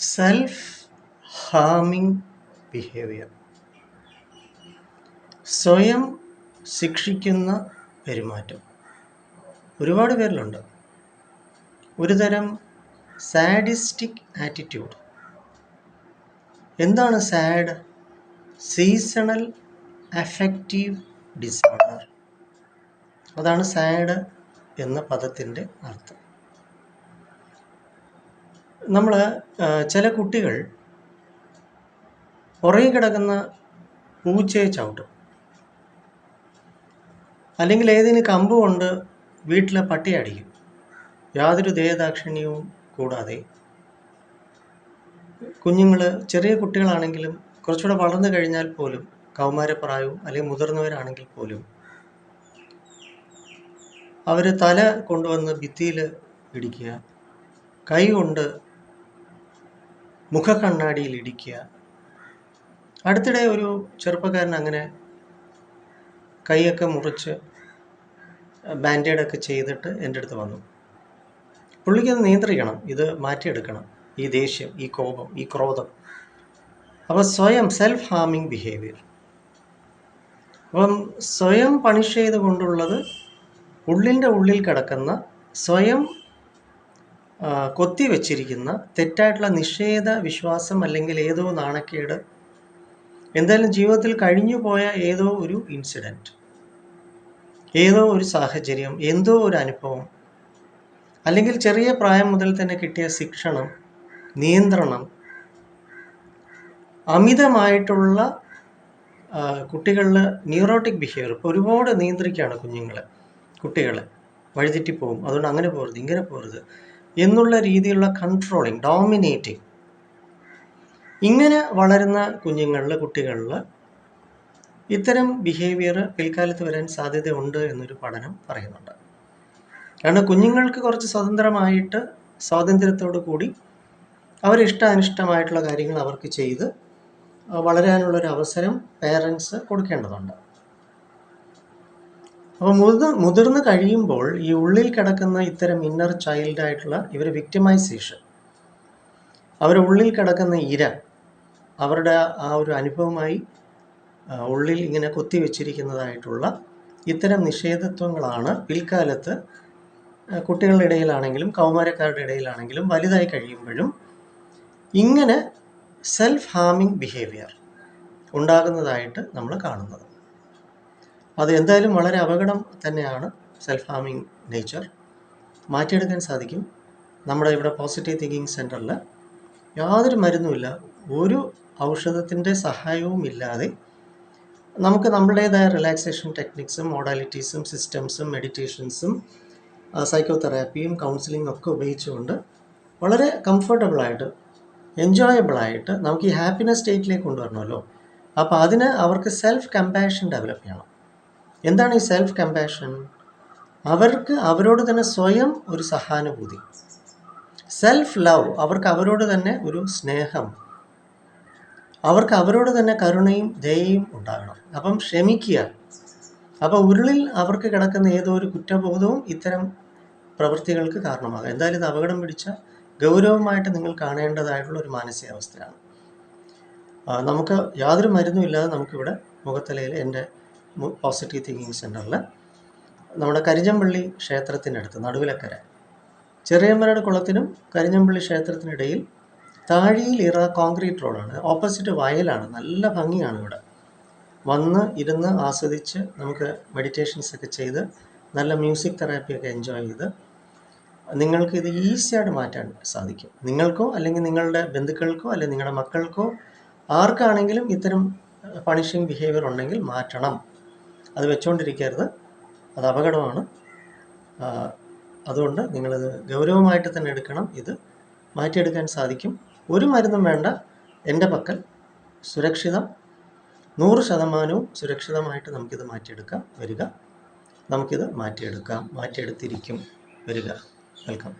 Self ഹാമിങ് behaviour സ്വയം ശിക്ഷിക്കുന്ന പെരുമാറ്റം. ഒരുപാട് പേരിലുണ്ട്. ഒരു തരം സാഡിസ്റ്റിക് ആറ്റിറ്റ്യൂഡ്. എന്താണ് സാഡ്? Seasonal affective disorder. അതാണ് സാഡ് എന്ന പദത്തിന്റെ അർത്ഥം. നമ്മൾ ചില കുട്ടികൾ പുറകെ കിടക്കുന്ന പൂച്ചയെ ചവിട്ടും. അല്ലെങ്കിൽ ഏതെങ്കിലും കമ്പ് കൊണ്ട് വീട്ടിലെ പട്ടി അടിക്കും. യാതൊരു ദേഹദാക്ഷിണ്യവും കൂടാതെ. കുഞ്ഞുങ്ങൾ ചെറിയ കുട്ടികളാണെങ്കിലും കുറച്ചുകൂടെ വളർന്നു കഴിഞ്ഞാൽ പോലും കൗമാരപ്രായവും അല്ലെങ്കിൽ മുതിർന്നവരാണെങ്കിൽ പോലും അവർ തല കൊണ്ടുവന്ന് ഭിത്തിയിൽ ഇടിക്കുക കൈ കൊണ്ട് മുഖക്കണ്ണാടിയിൽ ഇടിക്കുക. അടുത്തിടെ ഒരു ചെറുപ്പക്കാരൻ അങ്ങനെ കൈയൊക്കെ മുറിച്ച് ബാൻഡേഡൊക്കെ ചെയ്തിട്ട് എന്റെ അടുത്ത് വന്നു. പുള്ളിക്കത് നിയന്ത്രിക്കണം. ഇത് മാറ്റിയെടുക്കണം. ഈ ദേഷ്യം ഈ കോപം ഈ ക്രോധം. അപ്പോൾ സ്വയം സെൽഫ് ഹാമിങ് ബിഹേവിയർ അപ്പം സ്വയം പണിഷ് ചെയ്തുകൊണ്ടുള്ളത് ഉള്ളിന്റെ ഉള്ളിൽ കിടക്കുന്ന സ്വയം കൊത്തി വെച്ചിരിക്കുന്ന തെറ്റായിട്ടുള്ള നിഷേധ വിശ്വാസം അല്ലെങ്കിൽ ഏതോ നാണക്കേട് എന്തായാലും ജീവിതത്തിൽ കഴിഞ്ഞു പോയ ഏതോ ഒരു ഇൻസിഡന്റ് ഏതോ ഒരു സാഹചര്യം എന്തോ ഒരു അനുഭവം അല്ലെങ്കിൽ ചെറിയ പ്രായം മുതൽ തന്നെ കിട്ടിയ ശിക്ഷണം നിയന്ത്രണം അമിതമായിട്ടുള്ള കുട്ടികളിൽ ന്യൂറോട്ടിക് ബിഹേവിയർ ഇപ്പോൾ ഒരുപാട് നിയന്ത്രിക്കുകയാണ് കുഞ്ഞുങ്ങളെ കുട്ടികളെ വഴിതെറ്റിപ്പോവും അതുകൊണ്ട് അങ്ങനെ പോകരുത് ഇങ്ങനെ പോകരുത്. എന്നുള്ള രീതിയിലുള്ള കൺട്രോളിങ് ഡോമിനേറ്റിംഗ് ഇങ്ങനെ വളരുന്ന കുഞ്ഞുങ്ങളിൽ കുട്ടികളിൽ ഇത്തരം ബിഹേവിയർ പിൽക്കാലത്ത് വരാൻ സാധ്യതയുണ്ട് എന്നൊരു പഠനം പറയുന്നുണ്ട്. കാരണം കുഞ്ഞുങ്ങൾക്ക് കുറച്ച് സ്വതന്ത്രമായിട്ട് സ്വാതന്ത്ര്യത്തോടു കൂടി അവരിഷ്ടാനിഷ്ടമായിട്ടുള്ള കാര്യങ്ങൾ അവർക്ക് ചെയ്ത് വളരാനുള്ളൊരു അവസരം പേരൻസ് കൊടുക്കേണ്ടതുണ്ട്. അപ്പോൾ മുതിർന്ന് മുതിർന്ന് കഴിയുമ്പോൾ ഈ ഉള്ളിൽ കിടക്കുന്ന ഇത്തരം ഇന്നർ ചൈൽഡ് ആയിട്ടുള്ള ഇവർ വിക്ടിമൈസേഷൻ അവരുടെ ഉള്ളിൽ കിടക്കുന്ന ഇര അവരുടെ ആ ഒരു അനുഭവമായി ഉള്ളിൽ ഇങ്ങനെ കൊത്തി വെച്ചിരിക്കുന്നതായിട്ടുള്ള ഇത്തരം നിഷേധത്വങ്ങളാണ് പിൽക്കാലത്ത് കുട്ടികളുടെ ഇടയിലാണെങ്കിലും കൗമാരക്കാരുടെ ഇടയിലാണെങ്കിലും വലുതായി കഴിയുമ്പോഴും ഇങ്ങനെ സെൽഫ് ഹാമിങ് ബിഹേവിയർ ഉണ്ടാകുന്നതായിട്ട് നമ്മൾ കാണുന്നത്. അത് എന്തായാലും വളരെ അപകടം തന്നെയാണ് സെൽഫ് ഹാമിങ് നേച്ചർ മാറ്റിയെടുക്കാൻ സാധിക്കും. നമ്മുടെ ഇവിടെ പോസിറ്റീവ് തിങ്കിങ് സെന്ററിൽ യാതൊരു മരുന്നുമില്ല ഒരു ഔഷധത്തിന്റെ സഹായവും ഇല്ലാതെ നമുക്ക് നമ്മുടേതായ റിലാക്സേഷൻ ടെക്നിക്സും മോഡാലിറ്റീസും സിസ്റ്റംസും മെഡിറ്റേഷൻസും സൈക്കോ തെറാപ്പിയും കൗൺസിലിംഗും ഒക്കെ ഉപയോഗിച്ചുകൊണ്ട് വളരെ കംഫർട്ടബിളായിട്ട് എൻജോയബിളായിട്ട് നമുക്ക് ഈ ഹാപ്പിനെസ് സ്റ്റേറ്റിലേക്ക് കൊണ്ടുവരണമല്ലോ. അപ്പോൾ അതിന് അവർക്ക് സെൽഫ് കമ്പാഷൻ ഡെവലപ്പ് ചെയ്യണം. എന്താണ് ഈ സെൽഫ് കമ്പാഷൻ അവർക്ക് അവരോട് തന്നെ സ്വയം ഒരു സഹാനുഭൂതി. സെൽഫ് ലവ് അവർക്ക് അവരോട് തന്നെ ഒരു സ്നേഹം. അവർക്ക് അവരോട് തന്നെ കരുണയും ദയയും ഉണ്ടാകണം. അപ്പം ക്ഷമിക്കുക. അപ്പോൾ ഉരുളിൽ അവർക്ക് കിടക്കുന്ന ഏതോ ഒരു കുറ്റബോധവും ഇത്തരം പ്രവൃത്തികൾക്ക് കാരണമാകാം. എന്തായാലും ഇത് അപകടം പിടിച്ച ഗൗരവമായിട്ട് നിങ്ങൾ കാണേണ്ടതായിട്ടുള്ള ഒരു മാനസികാവസ്ഥയാണ്. നമുക്ക് യാതൊരു മരുന്നും ഇല്ലാതെ നമുക്കിവിടെ മുഖത്തലയിൽ എന്റെ പോസിറ്റീവ് തിങ്കിങ് സെന്ററിൽ നമ്മുടെ കരിഞ്ഞമ്പള്ളി ക്ഷേത്രത്തിനടുത്ത് നടുവിലക്കര. ചെറിയമ്മരുടെ കുളത്തിനും കരിഞ്ഞമ്പള്ളി ക്ഷേത്രത്തിനിടയിൽ താഴിയിൽ ഇറ കോൺക്രീറ്റ് റോഡാണ് ഓപ്പോസിറ്റ് വയലാണ്. നല്ല ഭംഗിയാണ് ഇവിടെ. വന്ന് ഇരുന്ന് ആസ്വദിച്ച് നമുക്ക് മെഡിറ്റേഷൻസ് ഒക്കെ ചെയ്ത് നല്ല മ്യൂസിക് തെറാപ്പിയൊക്കെ എൻജോയ് ചെയ്ത് നിങ്ങൾക്ക് ഇത് ഈസിയായിട്ട് മാറ്റാൻ സാധിക്കും. നിങ്ങൾക്കോ അല്ലെങ്കിൽ നിങ്ങളുടെ ബന്ധുക്കൾക്കോ അല്ലെങ്കിൽ നിങ്ങളുടെ മക്കൾക്കോ ആർക്കാണെങ്കിലും ഇത്തരം പണിഷിങ് ബിഹേവിയർ ഉണ്ടെങ്കിൽ മാറ്റണം. അത് വെച്ചുകൊണ്ടിരിക്കരുത് അത് അപകടമാണ്. അതുകൊണ്ട് നിങ്ങളത് ഗൗരവമായിട്ട് തന്നെ എടുക്കണം. ഇത് മാറ്റിയെടുക്കാൻ സാധിക്കും. ഒരു മരുന്നും വേണ്ട. എന്റെ പക്കൽ സുരക്ഷിതം. നൂറ് ശതമാനവും സുരക്ഷിതമായിട്ട് നമുക്കിത് മാറ്റിയെടുക്കാം. വരിക. നമുക്കിത് മാറ്റിയെടുക്കാം. മാറ്റിയെടുത്തിരിക്കും. വരിക. വെൽക്കം.